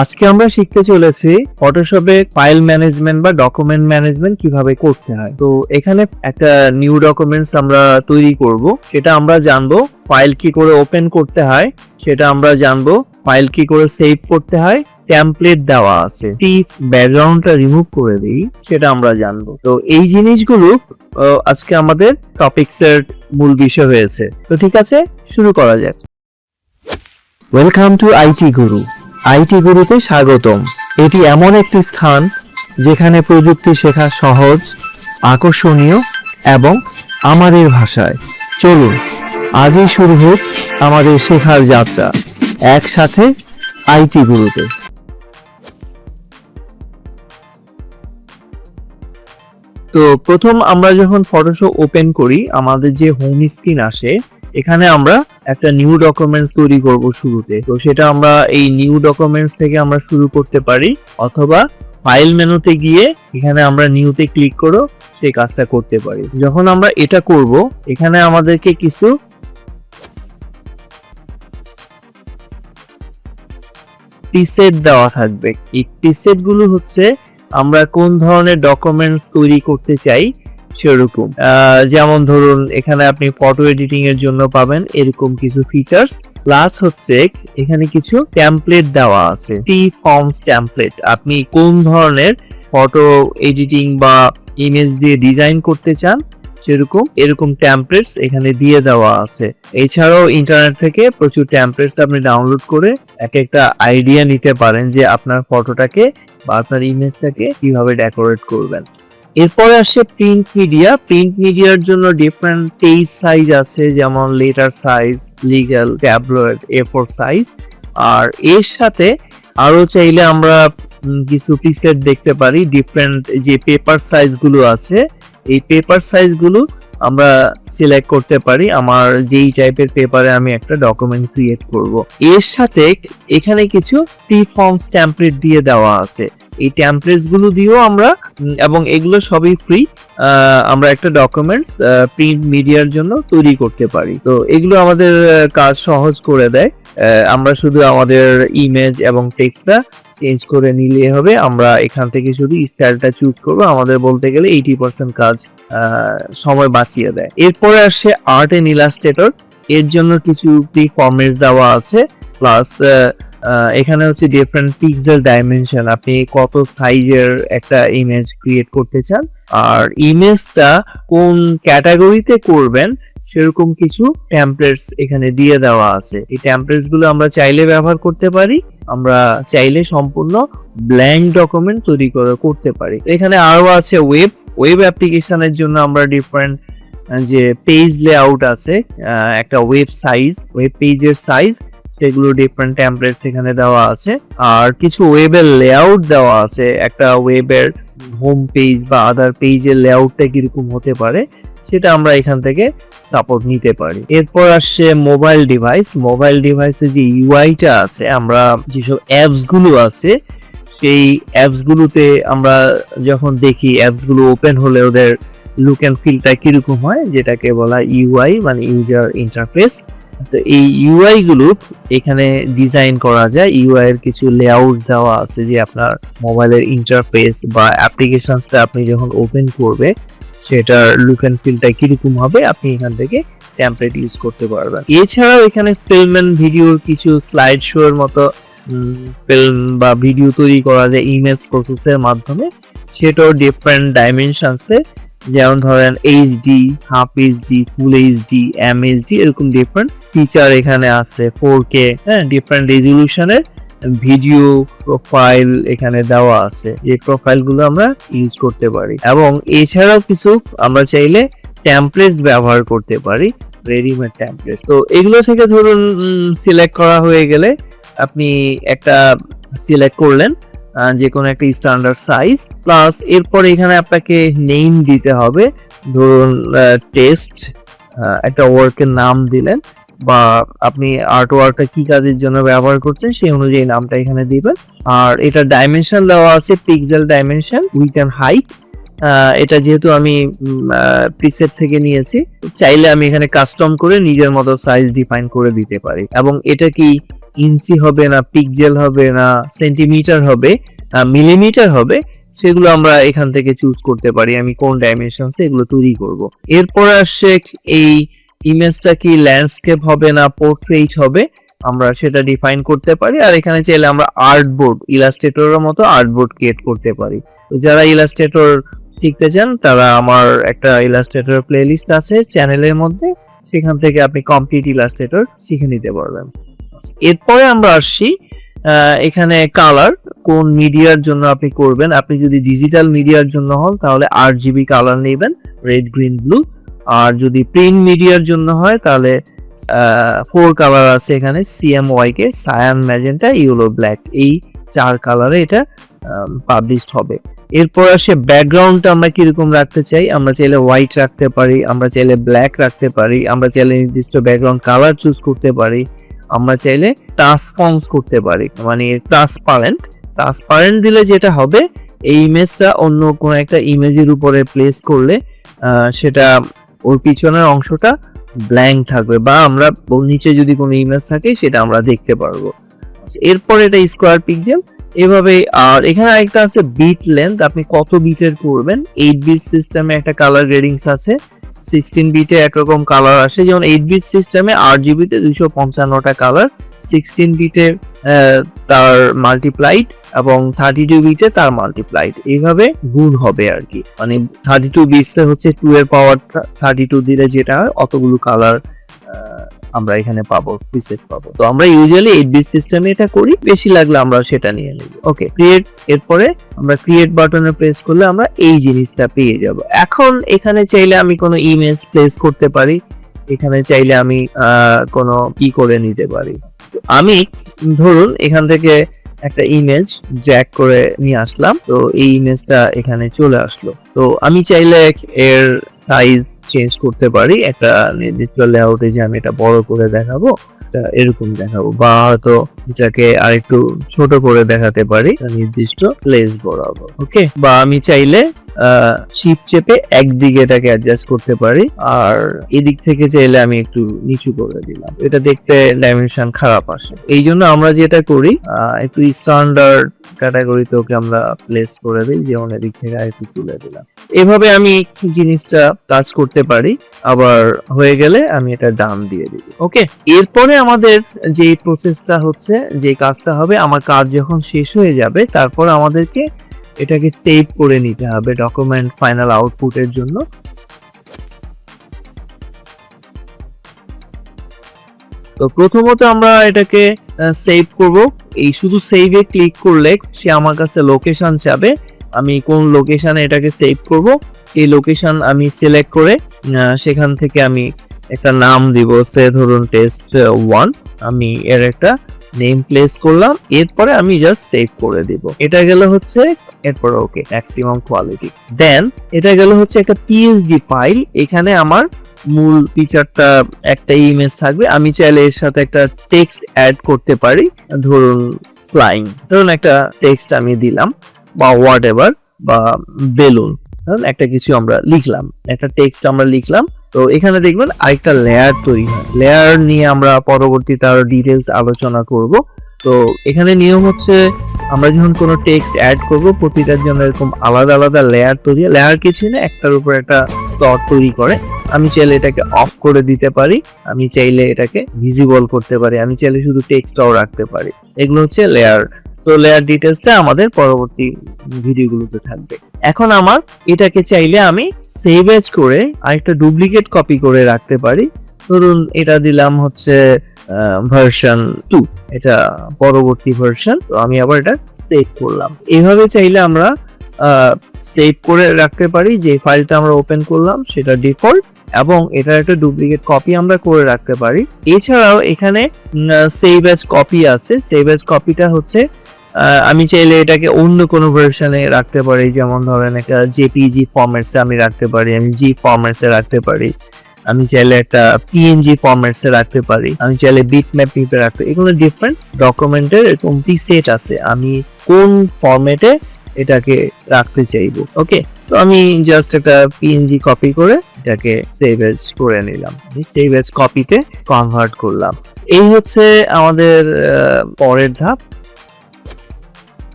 আজকে আমরা শিখতে চলেছি ফটোশপে ফাইল ম্যানেজমেন্ট বা ডকুমেন্ট ম্যানেজমেন্ট কীভাবে করতে হয়। তো এখানে একটা নিউ ডকুমেন্টস আমরা তৈরি করব। সেটা আমরা জানব ফাইল কি করে ওপেন করতে হয়। সেটা আমরা জানব ফাইল কি করে সেভ করতে হয়। টেমপ্লেট দেওয়া আছে। টিপ ব্যাকগ্রাউন্ডটা রিমুভ করে দিই, সেটা আমরা জানব। তো এই জিনিসগুলো আজকে আমাদের টপিকস এর মূল বিষয় হয়েছে। তো ঠিক আছে, শুরু করা যাক। Welcome to IT Guru IT গুরুতে স্বাগতম। এটি এমন একটি স্থান যেখানে প্রযুক্তি শেখা সহজ, আকর্ষণীয় এবং আমাদের ভাষায়। চলুন, আজই শুরু হোক আমাদের শেখার যাত্রা একসাথে আইটি গুরুতে তো প্রথম আমরা যখন ফটোশপ ওপেন করি, আমাদের যে হোম স্ক্রিন আসে এখানে আমরা একটা নিউ ডকুমেন্টস তৈরি করব শুরুতে। তো সেটা আমরা এই নিউ ডকুমেন্টস থেকে আমরা শুরু করতে পারি, অথবা ফাইল মেনুতে গিয়ে এখানে আমরা নিউতে ক্লিক করো সেই কাজটা করতে পারি। যখন আমরা এটা করব, এখানে আমাদেরকে কিছু প্রিসেট দেওয়া থাকবে। এই প্রিসেটগুলো হচ্ছে আমরা কোন ধরনের ডকুমেন্টস তৈরি করতে চাই সেরকম। যেমন ধরুন, এখানে আপনি ফটো এডিটিং এর জন্য পাবেন এরকম কিছু ফিচার্স প্লাস হচ্ছে এখানে কিছু টেমপ্লেট দেওয়া আছে। টি ফর্মস টেমপ্লেট আপনি কোন ধরনের ফটো এডিটিং বা ইমেজ দিয়ে ডিজাইন করতে চান, সেরকম এরকম টেমপ্লেটস এখানে দিয়ে দেওয়া আছে। এছাড়াও ইন্টারনেট থেকে প্রচুর টেমপ্লেটস আপনি ডাউনলোড করে এক একটা আইডিয়া নিতে পারেন যে আপনার ফটোটাকে বা আপনার ইমেজটাকে কীভাবে ডেকোরেট করবেন। এরপরে আসে প্রিন্ট মিডিয়া প্রিন্ট মিডিয়ার জন্য ডিফারেন্ট পেজ সাইজ আছে, যেমন letter size legal tabloid A four size আর এর সাথে আরও চাইলে আমরা কিছু পিসের দেখতে পারি। ডিফারেন্ট যে পেপার সাইজগুলো আছে, এই পেপার সাইজগুলো আমরা সিলেক্ট করতে পারি, আমার যেই টাইপের পেপারে আমি একটা ডকুমেন্ট ক্রিয়েট করব। এর সাথে এখানে কিছু প্রি ফর্মস টেমপ্লেট দিয়ে দেওয়া আছে। এই টেমপ্লেটসগুলো দিয়েও আমরা, এবং এগুলো সবই ফ্রি আমরা একটা ডকুমেন্টস প্রিন্ট মিডিয়ার জন্য তৈরি করতে পারি। তো এগুলো আমাদের কাজ সহজ করে দেয়। আমরা শুধু আমাদের ইমেজ এবং টেক্সটটা চেঞ্জ করে নিলে হবে। আমরা এখান থেকে শুধু স্টাইলটা চুজ করব। আমাদের বলতে গেলে এইটি পার্সেন্ট কাজ সময় বাঁচিয়ে দেয়। এরপরে আসছে আর্ট এন্ড ইলাস্ট্রেটর এর জন্য কিছু প্রি ফর্মেট দেওয়া আছে। প্লাস এখানে হচ্ছে ডিফারেন্ট পিক্সেল ডাইমেনশন আপনি কত সাইজের একটা ইমেজ ক্রিয়েট করতে চান। আর ইমেজটা কোন ক্যাটাগরিতে করবেন, সেরকম কিছু টেমপ্লেটস এখানে দিয়ে দেওয়া আছে। এই টেমপ্লেটসগুলো আমরা চাইলে ব্যবহার করতে পারি। আমরা চাইলে সম্পূর্ণ ব্ল্যাঙ্ক ডকুমেন্ট তৈরি করে, করতে পারি। এখানে আরও আছে ওয়েব ওয়েব অ্যাপ্লিকেশনের জন্য আমরা ডিফারেন্ট যে পেজ লেআউট আছে একটা ওয়েব সাইজ ওয়েব পেজের সাইজ সেগুলো ডিফারেন্ট টেমপ্লেটস এখানে দেওয়া আছে। আর কিছু ওয়েবের লেআউট দেওয়া আছে, একটা ওয়েবের হোম পেজ বা আদার পেজের লেআউটটা কীরকম হতে পারে, সেটা আমরা এখান থেকে সাপোর্ট নিতে পারি। এরপর আসছে মোবাইল ডিভাইস মোবাইল ডিভাইসে যে ইউআইটা আছে, আমরা যেসব অ্যাপসগুলো আছে সেই অ্যাপসগুলোতে আমরা যখন দেখি অ্যাপসগুলো ওপেন হলে ওদের লুক অ্যান্ড ফিলটা কীরকম হয়, যেটাকে বলা ইউআই মানে ইউজার ইন্টারফেস তো এই ইউআই গুলো এখানে ডিজাইন করা যায়। ইউআই এর কিছু লেআউট দেওয়া আছে যে আপনার মোবাইলের ইন্টারফেস বা অ্যাপ্লিকেশনসটা আপনি যখন ওপেন করবে, সেটার লুক অ্যান্ড ফিলটা কীরকম হবে, আপনি এখান থেকে টেমপ্লেট ইউজ করতে পারবেন। এছাড়াও এখানে ফিল্ম এন্ড ভিডিওর কিছু স্লাইড শো এর মতো ফিল্ম বা ভিডিও তৈরি করা যায় ইমেজ প্রসেসের মাধ্যমে, সেটাও ডিফারেন্ট ডাইমেনশনসে যেমন ধরেন HD half HD full HD M HD এরকম ডিফারেন্ট ফিচার এখানে আছে ফোর কে হ্যাঁ ডিফারেন্ট রেজলিউশনের ভিডিও প্রোফাইল এখানে দেওয়া আছে। যে প্রোফাইলগুলো আমরা ইউজ করতে পারি। এবং এছাড়াও কিছু আমরা চাইলে টেমপ্লেটস ব্যবহার করতে পারি রেডিমেড টেমপ্লেটস তো এগুলো থেকে ধরুন সিলেক্ট করা হয়ে গেলে আপনি একটা সিলেক্ট করলেন যে কোনো একটা স্ট্যান্ডার্ড সাইজ প্লাস এরপর এখানে আপনাকে নেম দিতে হবে। ধরুন টেস্ট একটা ওয়ার্কের নাম দিলেন, বা আপনি আর্ট ওয়ার্কটা কি কাজের জন্য ব্যবহার করছেন সেই অনুযায়ী নামটা এখানে দিবেন। আর এটা ডাইমেনশন দেওয়া আছে pixel dimension width and height এটা যেহেতু আমি প্রিসেট থেকে নিয়েছি, চাইলে আমি এখানে কাস্টম করে নিজের মতো সাইজ ডিফাইন করে দিতে পারি। এবং এটা কি ইঞ্চি হবে না পিকজেল হবে না সেন্টিমিটার হবে না মিলিমিটার হবে, সেগুলো আমরা এখান থেকে চুজ করতে পারি। আমি কোন ডাইমেনশন এগুলো তৈরি করব। এরপর আসছে এই ইমেজটা কি ল্যান্ডস্কেপ হবে না পোর্ট্রেট হবে, আমরা সেটা ডিফাইন করতে পারি। আর এখানে চাইলে আমরা আর্টবোর্ড ইলাস্ট্রেটরের মতো আর্টবোর্ড ক্রিয়েট করতে পারি। তো যারা ইলাস্ট্রেটর শিখতে চান, তারা আমার একটা ইলাস্ট্রেটর প্লেলিস্ট আছে চ্যানেলের মধ্যে। সেখান থেকে আপনি কমপ্লিট ইলাস্ট্রেটর শিখে নিতে পারবেন। এরপরে আমরা আসছি এখানে কালার কোন মিডিয়ার জন্য আপনি করবেন। আপনি যদি ডিজিটাল মিডিয়ার জন্য হন, তাহলে আট জিবি কালার নেবেন রেড গ্রিন ব্লু আর যদি প্রিন্ট মিডিয়ার জন্য হয়, তাহলে ফোর কালার আছে এখানে CMY K cyan magenta yellow black এই চার কালারে এটা পাবলিশড হবে। এরপর আসে ব্যাকগ্রাউন্ডটা আমরা কীরকম রাখতে চাই? আমরা চাইলে হোয়াইট রাখতে পারি, আমরা চাইলে ব্ল্যাক রাখতে পারি, আমরা চাইলে নির্দিষ্ট ব্যাকগ্রাউন্ড কালার চুজ করতে পারি। আমরা চাইলে ট্রান্সফর্মস করতে পারি। মানে ট্রান্সপারেন্ট ট্রান্সপারেন্ট দিলে যেটা হবে, এই ইমেজটা অন্য কোনো একটা ইমেজের উপরে প্লেস করলে সেটা ওর পিছনের অংশটা ব্ল্যাঙ্ক থাকবে বা আমরা নিচে যদি কোনো ইমেজ থাকে, সেটা আমরা দেখতে পারব। এরপর এটা স্কোয়ার পিক্সেল এভাবে, আর এখানে একটা আছে বিট লেন্থ আপনি কত বিটের করবেন? এইট বিট সিস্টেমে একটা কালার গ্রেডিংস আছে। সিক্সটিন বিটে একরকম কালার আসে। যেমন এইট বিট সিস্টেমে আট জিবিতে দুইশো পঞ্চান্নটা কালার সিক্সটিন বিটে তার মাল্টিপ্লাইড এবং থার্টি টু বিটে তার মাল্টিপ্লাইড এইভাবে গুণ হবে আর কি। মানে থার্টি টু বিটসে হচ্ছে টু এর পাওয়ার থার্টি টু দিলে যেটা হয়, অতগুলো কালার আমরা এখানে পাবো প্রিসেট পাবো। তো আমরা ইউজুয়ালি এইট বিট সিস্টেমে এটা করি, বেশি লাগলে আমরা সেটা নিয়ে নেব ওকে ক্রিয়েট এরপরে আমরা ক্রিয়েট বাটনে প্রেস করলে আমরা এই জিনিসটা পেয়ে যাব। এখন এখানে চাইলে আমি কোনো ইমেজ প্লেস করতে পারি, এখানে চাইলে আমি কোনো কি করে নিতে পারি। আমি, ধরুন, এখান থেকে একটা ইমেজ জ্যাক করে নিয়ে আসলাম, তো এই ইমেজটা এখানে চলে আসলো। তো আমি চাইলে এর সাইজ চেঞ্জ করতে পারি, একটা নির্দিষ্ট লেআউটে যে আমি এটা বড় করে দেখাবো এরকম দেখাবো। বা হয়তো এটাকে আরেকটু ছোট করে দেখাতে পারি নির্দিষ্ট প্লেস বরাবর ওকে বা আমি চাইলে শিপ চেপে একদিকে এটাকে অ্যাডজাস্ট করতে পারি, আর এদিক থেকে চাইলে আমি একটু নিচু করে দিলাম। এটা দেখতে ডাইমেনশন খারাপ আসে। এই জন্য আমরা যেটা করি একটু স্ট্যান্ডার্ড ক্যাটাগরিতে ওকে আমরা প্লেস করে দিই, যেমন এদিক থেকে আরেকটু তুলে দিলাম। এভাবে আমি জিনিসটা কাজ করতে পারি, আবার হয়ে গেলে আমি এটা ডান দিয়ে দিই। ওকে এরপরে আমাদের যে প্রসেসটা হচ্ছে যে কাজটা হবে, আমার কাজ যখন শেষ হয়ে যাবে, তারপর আমাদেরকে এটাকে সেভ করে নিতে হবে ডকুমেন্ট ফাইনাল আউটপুটের জন্য। তো প্রথমত আমরা এটাকে সেভ করব। এই শুধু সেভে ক্লিক করলে সে আমার কাছে লোকেশন চাবে। আমি কোন লোকেশনে এটাকে সেভ করব? এই লোকেশন আমি সিলেক্ট করে সেখান থেকে আমি একটা নাম দিব। সে ধরুন টেস্ট ওয়ান আমি এর একটা নেম প্লেস করলাম, এরপরে আমি জাস্ট সেভ করে দিব। এটা গেল হচ্ছে, এরপরে ওকে ম্যাক্সিমাম কোয়ালিটি দেন এটা গেল হচ্ছে একটা পিএসডি ফাইল এখানে আমার মূল ফিচারটা একটা ইমেজ থাকবে। আমি চাইলে এর সাথে একটা টেক্সট অ্যাড করতে পারি। ধরুন ফ্লাইং ধরুন একটা টেক্সট আমি দিলাম, বা হোয়াট এভার বা বেলুন ধরুন, একটা কিছু আমরা লিখলাম। একটা টেক্সট আমরা লিখলাম তো এখানে দেখবেন আরেকটা লেয়ার তৈরি হয়। লেয়ার নিয়ে আমরা পরবর্তীতে আরও ডিটেলস আলোচনা করব। তো এখানে নিয়ম হচ্ছে আমরা যখন কোনো টেক্সট অ্যাড করব, প্রতিটার জন্য এরকম আলাদা আলাদা লেয়ার তৈরি লেয়ার কিছু না, একটার উপর একটা স্তর তৈরি করে। আমি চাইলে এটাকে অফ করে দিতে পারি। আমি চাইলে এটাকে ভিজিবল করতে পারি। আমি চাইলে শুধু টেক্সটটাও রাখতে পারি। এগুলো হচ্ছে লেয়ার তো লেয়ার ডিটেলসটা আমাদের পরবর্তী ভিডিওগুলোতে থাকবে। এখন আমার এটাকে চাইলে আমি সেভ এজ করে আরেকটা ডুপ্লিকেট কপি করে রাখতে পারি। ধরুন এটা দিলাম হচ্ছে ভার্সন টু এটা পরবর্তী ভার্সন তো আমি আবার এটা সেভ করলাম। এভাবে চাইলে আমরা সেভ করে রাখতে পারি, যে ফাইলটা আমরা ওপেন করলাম, সেটা ডিফল্ট এবং এটার একটা ডুপ্লিকেট কপি আমরা করে রাখতে পারি। এছাড়াও এখানে সেভ এজ কপি আছে। সেভ এজ কপিটা হচ্ছে আমি চাইলে এটাকে অন্য কোনো ভার্সনে রাখতে পারি, যেমন ধরেন একটা জেপিজি ফরম্যাটসে আমি রাখতে পারি, আমি জি ফরম্যাটসে রাখতে পারি। আমি চাইলে একটা পিএনজি ফরম্যাটসে রাখতে পারি। আমি চাইলে বিট ম্যাপ রাখতে এগুলো ডিফারেন্ট ডকুমেন্টের এরকম সেট আছে। আমি কোন ফরম্যাটে এটাকে রাখতে চাইব ওকে তো আমি জাস্ট একটা পিএনজি কপি করে এটাকে সেভ এজ করে নিলাম। আমি সেভ এজ কপিতে কনভার্ট করলাম। এই হচ্ছে আমাদের পরের ধাপ।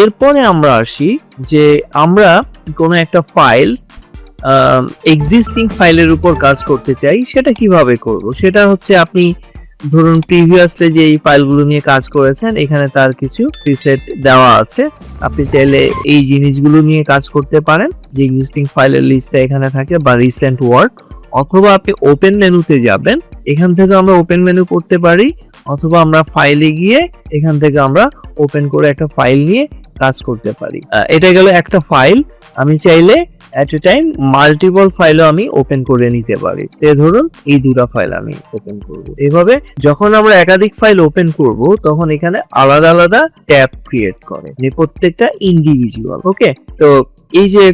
এরপরে আমরা আসি যে আমরা কোনো একটা ফাইল এক্সিস্টিং ফাইলের উপর কাজ করতে চাই, সেটা কীভাবে করব? সেটা হচ্ছে আপনি ধরুন প্রিভিয়াসলি যে এই ফাইলগুলো নিয়ে কাজ করেছেন, এখানে তার কিছু প্রিসেট দেওয়া আছে। আপনি চাইলে এই জিনিসগুলো নিয়ে কাজ করতে পারেন, যে এক্সিস্টিং ফাইলের লিস্টটা এখানে থাকে বা রিসেন্ট ওয়ার্ক অথবা আপনি ওপেন মেনুতে যাবেন, এখান থেকে আমরা ওপেন মেনু করতে পারি, অথবা আমরা ফাইলে গিয়ে এখান থেকে আমরা ওপেন করে একটা ফাইল নিয়ে কাজ করতে পারি। এটা গেল একটা ফাইল আমি চাইলে অ্যাট এ টাইম মাল্টিপল ফাইলও আমি ওপেন করে নিতে পারি। সে ধরুন এই দুটো ফাইল আমি ওপেন করব। এভাবে যখন আমরা একাধিক ফাইল ওপেন করব তখন এখানে আলাদা আলাদা ট্যাব ক্রিয়েট করে। যে প্রত্যেকটা ইন্ডিভিজুয়াল ওকে তো এই যে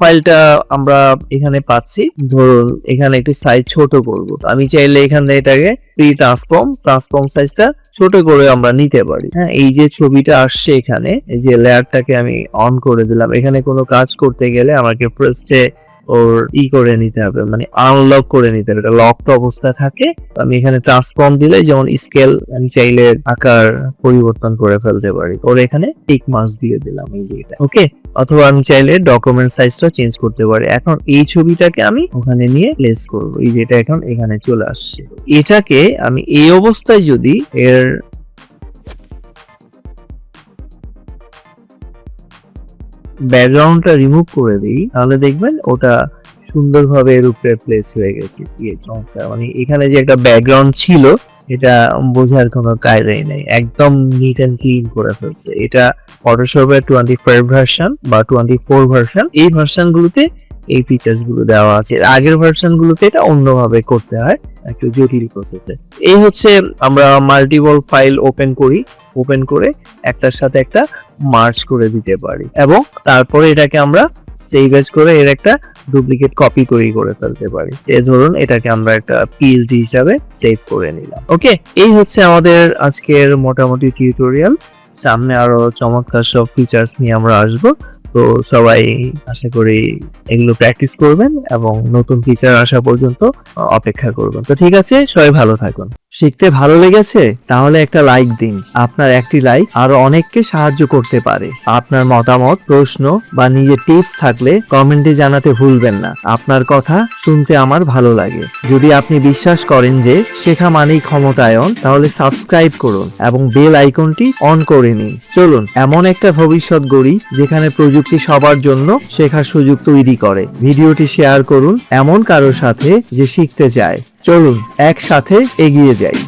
ফাইলটা আমরা এখানে পাচ্ছি। ধরুন, এখানে একটি সাইজ ছোট করব। আমি চাইলে এখানে এটাকে প্রি ট্রান্সফর্ম ট্রান্সফর্ম সাইজটা ছোট করে আমরা নিতে পারি। হ্যাঁ এই যে ছবিটা আসছে এখানে, এই যে লেয়ারটাকে আমি অন করে দিলাম। এখানে কোনো কাজ করতে গেলে আমাকে প্রেসটে ওর ই করে নিতে হবে মানে আনলক করে নিতে হবে। এটা লকড অবস্থা থাকে আমি এখানে ট্রান্সফর্ম দিলে যেমন স্কেল আমি চাইলে আকার পরিবর্তন করে ফেলতে পারি। ওর এখানে টিক মার্কস দিয়ে দিলাম এই যে এটা ওকে অথবা আমি চাইলে ডকুমেন্ট সাইজটা চেঞ্জ করতে পারি। এখন এই ছবিটাকে আমি ওখানে নিয়ে প্লেস করব। এই যেটা এখন এখানে চলে আসছে। এটাকে আমি এই অবস্থায় যদি এর ব্যাকগ্রাউন্ডটা রিমুভ করে দিই, তাহলে দেখবেন ওটা সুন্দরভাবে এর উপরে প্লেস হয়ে গেছে। কি চমৎকার। মানে এখানে যে একটা ব্যাকগ্রাউন্ড ছিল, এটা বোঝার কোনো কায়দাই নাই। একদম নিট অ্যান্ড ক্লিন করে ফেলছে। এটা ফটোশপের টোয়েন্টি ফাইভ ভার্সন বা টোয়েন্টি ফোর ভার্সন এই ভার্সন গুলোতে এই ফিচার্সগুলো দেওয়া আছে। আগের ভার্সন গুলোতে এটা অন্যভাবে করতে হয়, একটু জটিল প্রসেসে এই হচ্ছে আমরা মাল্টিপল ফাইল ওপেন করি ওপেন করে একটার সাথে একটা মার্চ করে দিতে পারি এবং তারপরে এটাকে আমরা সেভ এজ করে এর একটা ডুপ্লিকেট কপি করি করে ফেলতে পারি। সে ধরুন এটাকে আমরা একটা পিএইচডি হিসাবে সেভ করে নিলাম। ওকে এই হচ্ছে আমাদের আজকের মোটামুটি টিউটোরিয়াল সামনে আরও চমৎকার সব ফিচার্স নিয়ে আমরা আসব। তো সবাই আশা করি এগুলো প্র্যাকটিস করবেন এবং নতুন ফিচার আসা পর্যন্ত অপেক্ষা করবেন। তো ঠিক আছে, সবাই ভালো থাকুন। শিখতে ভালো লেগেছে? তাহলে একটা লাইক দিন। আপনার একটি লাইক আরও অনেককে সাহায্য করতে পারে। আপনার মতামত, প্রশ্ন বা নিজের টিপস থাকলে কমেন্টে জানাতে ভুলবেন না। আপনার কথা শুনতে আমার ভালো লাগে। যদি আপনি বিশ্বাস করেন যে শেখা মানেই ক্ষমতায়ন, তাহলে সাবস্ক্রাইব করুন এবং বেল আইকনটি অন করে নিন। চলুন, এমন একটা ভবিষ্যৎ গড়ি যেখানে প্রযুক্তি সবার জন্য শেখার সুযোগ তৈরি করে। ভিডিওটি শেয়ার করুন এমন কারোর সাথে যে শিখতে চায়। চলুন, একসাথে এগিয়ে যাই।